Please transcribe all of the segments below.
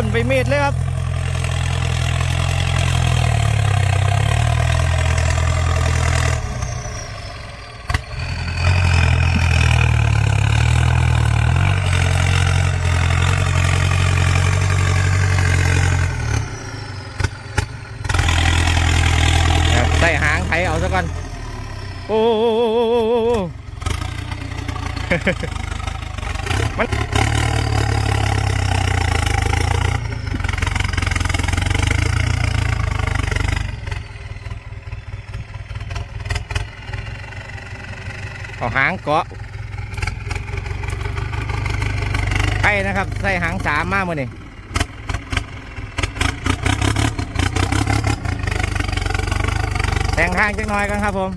ล่นไปมีดเลยครับใส่หางไถเอาซะก่อน โอ้โหมัน เอาหางเกาะไข่นะครับ ใส่หางสามมากมือนี่แต่งทางจักหน่อยกันครับผม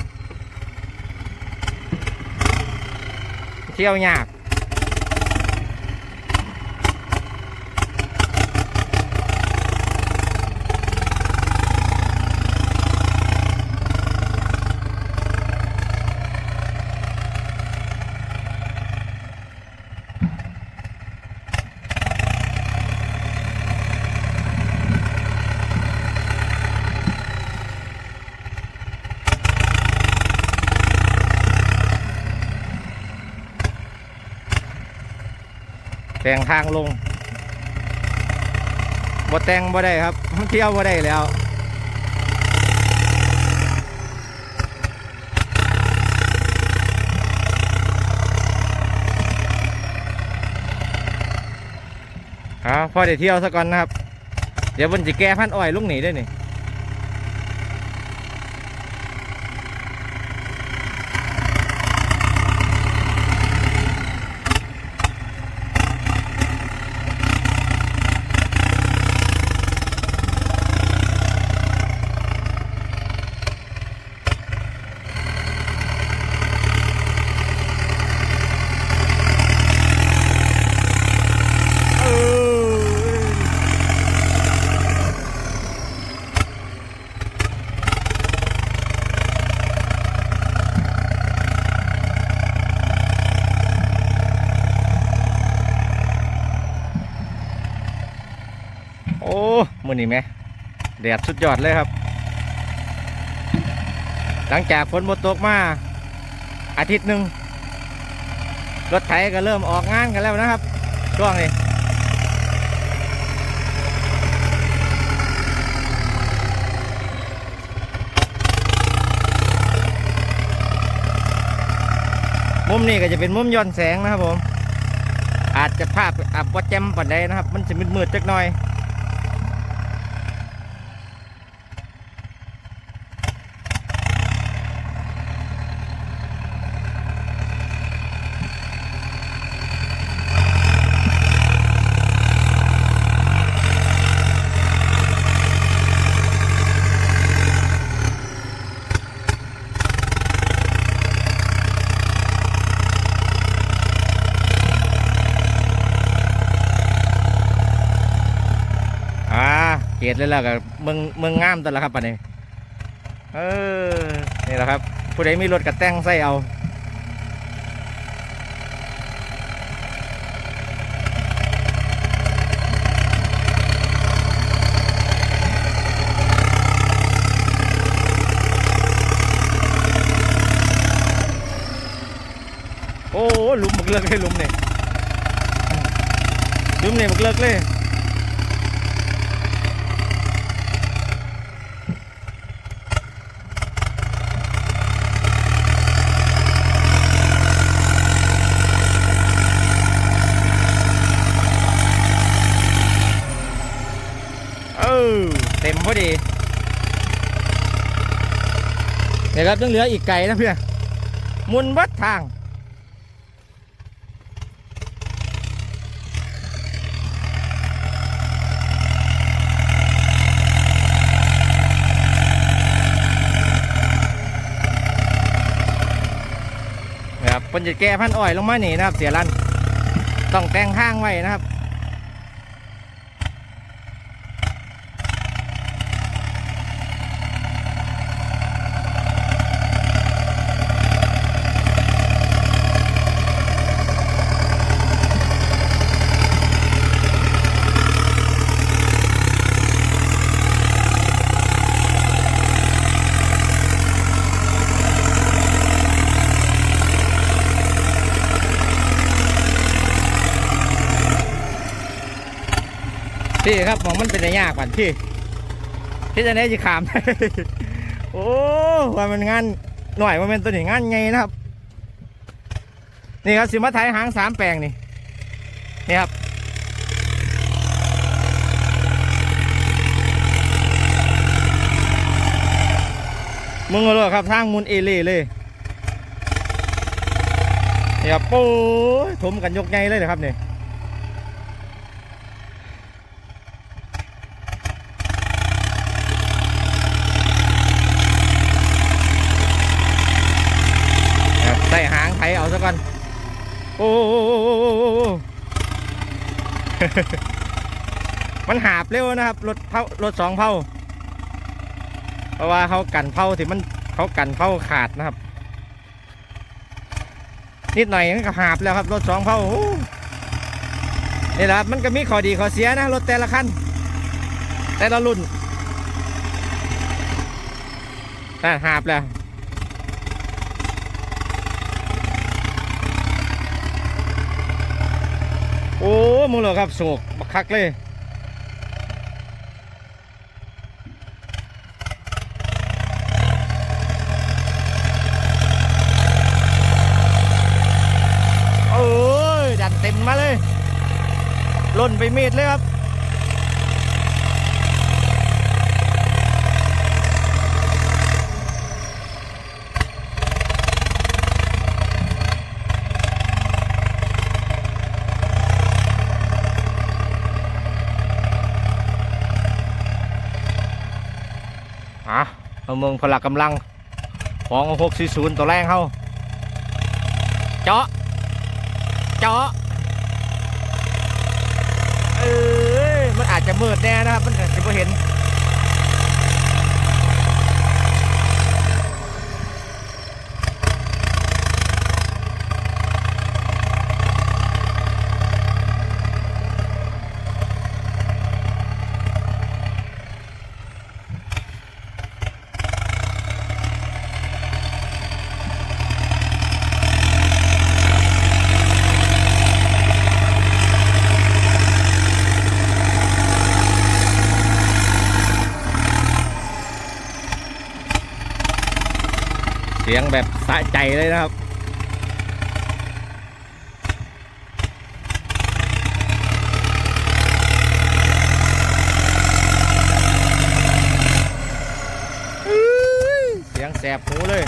เที่ยวยาก แต่งทางลงบ่แต่งบ่ได้ครับเที่ยวบ่ได้แล้วเอาพอได้เที่ยวซะก่อนนะครับ เดี๋ยวมันจะแก้พันอ้อยลุงหนีได้นี่ มือนี่ไหมแดดสุดยอดเลยครับ หลังจากฝนหมดตกมา อาทิตย์หนึ่งรถไถก็เริ่มออกงานกันแล้วนะครับ ช่วงนี้มุมนี้ก็จะเป็นมุมย้อนแสงนะครับผม อาจจะภาพอาจว่าแจ่มปันใดนะครับ มันจะมืดๆจักหน่อย อ่าเกตเลยแล้วกับเมืองเมืองงามต่ละครับปันนี้เออนี่แหละครับ ผู้ใดมีรถกระแต่งใส่เอาโอ้หลุมบักเลิกเลยหลุมเนี่ยหลุมเนี่ยบักเลิกเลย เออเต็มพอดี เดี๋ยวครับต้องเหลืออีกไก่นะเพื่อนมุนวัดทางนะครับเพิ่นจะแก้พันอ้อยลงมาหนีนะครับ เสียรันต้องแต่งห้างไว้นะครับ พี่ครับมองมันเป็นยากกว่าพี่พี่จะได้จะขาม โอ้ว่ามันงานหน่อยว่ามันตัวนี้งานไงนะครับ นี่ครับสิมาไทยหางสามแปลงนี่นี่ครับมึงเอาเลยครับทางมุนเอเล่เลยนี่ครับโอ้ยถมกันยกไงเลยนะครับเนี่ครับใส่หางไถเอาซะ ก่อน โอ้โมันหาบเร็วนะครับ รถเผารถสองเผาเพราะว่าเขากันเผาที่มันเขากันเผาขาดนะครับ นิดหน่อยก็หาบแล้วครับ รถสองเผาโอ้นี่แหละมันก็มีข้อดีข้อเสียนะ รถแต่ละคันแต่ละรุ่นแต่หาบแล้ว โอ้มึงเหรอครับโศกบักคักเลยโอ้ยดันเต็มมาเลยล่นไปเมตรเลยครับ อะเอาเมืองพละกำลังของหกสี่ศูนย์ตัวแรงเขาเจาะเจาะเออมันอาจจะมืดแน่นะครับมันอาจจะไม่เห็น เสียงแบบสะใจเลยนะครับ เสียงแสบหูเลย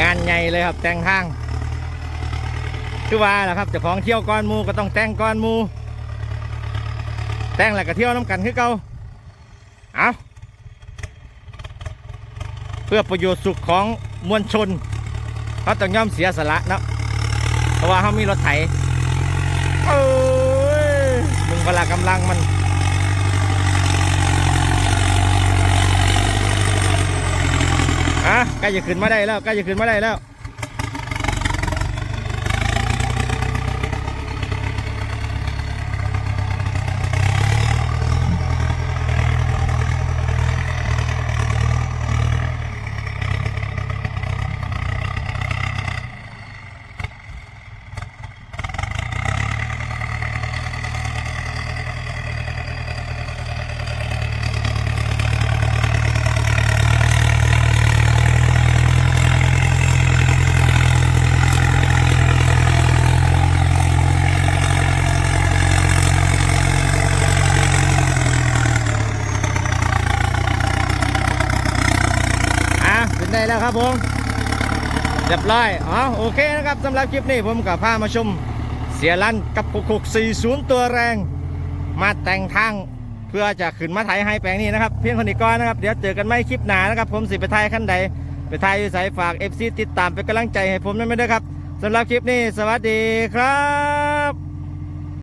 งานใหญ่เลยครับแต่งทางคือว่าแหละครับเจ้าของเที่ยวก้อนมูก็ต้องแต่งก้อนมู แต่งแล้วก็เที่ยวน้ำกันคือเก่าเอาเพื่อประโยชน์สุขของมวลชนเขาต้องยอมเสียสละเนาะเพราะว่าเขามีรถไถโอ้ยมึงพละกำลังมัน อะใกล้จะขึ้นมาได้แล้วใกล้จะขึ้นมาได้แล้ว อะขึ้ นไล้วครับผมเรียบร้อยอ๋อโอเคนะครับสำหรับคลิปนี้ผมกับพามาชม เสียรันกับ6640 ตัวแรง มาแต่งทางเพื่อจะขึ้นมาไถให้แปลงนี้นะครับ เพียงคนนี้ก่อนนะครับ เดี๋ยวเจอกันไม่คลิปหนานะครับ ผมสิไปไทยขั้นใด ไปไทยอยู่สายฝาก FC ติดตามเป็นกำลังใจให้ผมนั่นไม่ได้วยครับสำหรับคลิปนี้ สวัสดีครับ